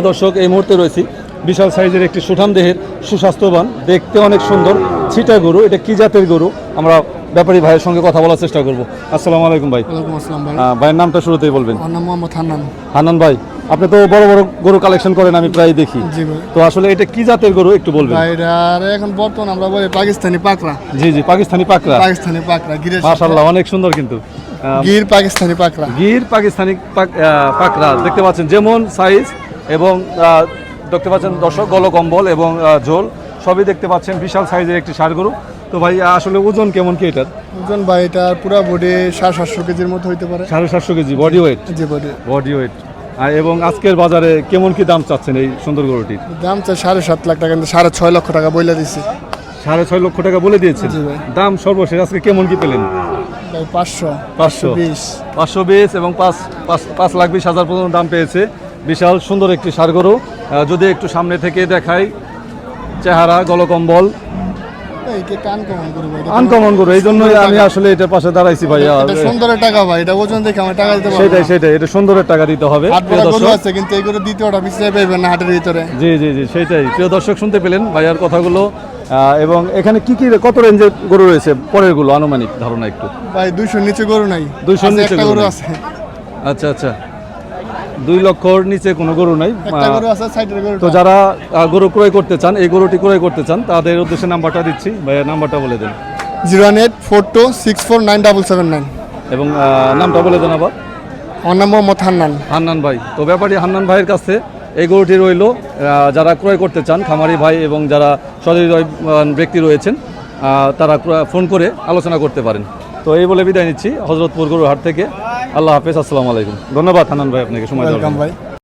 দর্শক এই মুহূর্তে রয়েছি বিশাল সাইজের একটি সুঠাম দেহের সুস্বাস্থ্যবান দেখতে অনেক সুন্দর ছিটা গরু এটা কি জাতের গরু? আমরা ব্যাপারী ভাইয়ের সঙ্গে কথা বলার চেষ্টা করব। আসসালামু আলাইকুম ভাই। ভাইয়ের নামটা শুরুতেই বলবেন। হান্নান। হান্নান ভাই আপনি তো বড় বড় গরু কালেকশন করেন আমি প্রায় দেখি। তো আসলে এটা কি জাতের গরু একটু বলবেন? এখন বর্তমান আমরা বলি পাকিস্তানি পাকড়া। জি জি পাকিস্তানি পাকরা পাকিস্তানি পাকড়া মাশাআল্লাহ অনেক সুন্দর কিন্তু। গির পাকিস্তানি পাকড়া। গির পাকিস্তানি পাক- আহ, দেখতে পাচ্ছেন যেমন সাইজ এবং দেখতে পাচ্ছেন দর্শক গলকম্বল এবং ঝোল সবই দেখতে পাচ্ছেন বিশাল সাইজের একটি ষাড় গরু। তো ভাই আসলে ওজন কেমন কি এটার? ওজন ভাই এটার পুরা বডি সাড়ে সাতশো কেজির মতো হইতে পারে। সাড়ে সাতশো কেজি বডি ওয়েট জি বডি বডি ওয়েট এবং আজকের বাজারে কেমন কি দাম চাচ্ছেন এই সুন্দর গরুটির দাম চাই সাড়ে সাত লাখ টাকা কিন্তু সাড়ে ছয় লক্ষ টাকা বইলা দিছি। সাড়ে ছয় লক্ষ টাকা বলে দিয়েছেন? জি দাম সর্বশেষ আজকে কেমন কি পেলেন? পাঁচশো। পাঁচশো বিশ। পাঁচশো বিশ এবং পাঁচ পাঁচ পাঁচ লাখ বিশ হাজার পর্যন্ত দাম পেয়েছে। বিশাল সুন্দর একটি সার গরু যদি একটু সামনে থেকে দেখাই চেহারা গলকম্বল। এই আনকমন গরু এই জন্যই আমি আসলে এটার পাশে দাঁড়াইছি ভাই সুন্দরের টাকা ভাই এটা ওজন দেখে আমার টাকা দিতে সেটাই সেটাই এটা সুন্দরের টাকা দিতে হবে গরু আছে কিন্তু এইগুলো দ্বিতীয়টা পিছিয়ে পাইবেন না হাটের ভিতরে। জি জি জি সেটাই। প্রিয় দর্শক শুনতে পেলেন ভাইয়ার কথাগুলো। এবং এখানে কি কি কত রেঞ্জের গরু রয়েছে? পরেরগুলো আনুমানিক ধারণা একটু। ভাই দুইশোর নিচে গরু নাই 200 আছে, নিচে গরু গরু আছে। আচ্ছা আচ্ছা। দুই লক্ষর নিচে কোনো গরু নাই তো যারা গরু ক্রয় করতে চান এই গরুটি ক্রয় করতে চান তাদের উদ্দেশ্যে নাম্বারটা দিচ্ছি ভাইয়া নাম্বারটা বলে দেন। Zero one eight four two six four nine double seven nine. এবং নামটা বলে দেন আবার। আমার নাম মোহাম্মদ হান্নান। হান্নান ভাই। তো ব্যাপারী হান্নান ভাইয়ের কাছে এই গরুটি রইল যারা ক্রয় করতে চান খামারি ভাই এবং যারা সদয় ব্যক্তি রয়েছেন তারা ফোন করে আলোচনা করতে পারেন। তো এই বলে বিদায় নিচ্ছি হজরতপুর গরুর হাট থেকে। আল্লাহ হাফেজ আসসালামু আলাইকুম ধন্যবাদ হানান ভাই আপনাকে সময় দেওয়ার। ভাই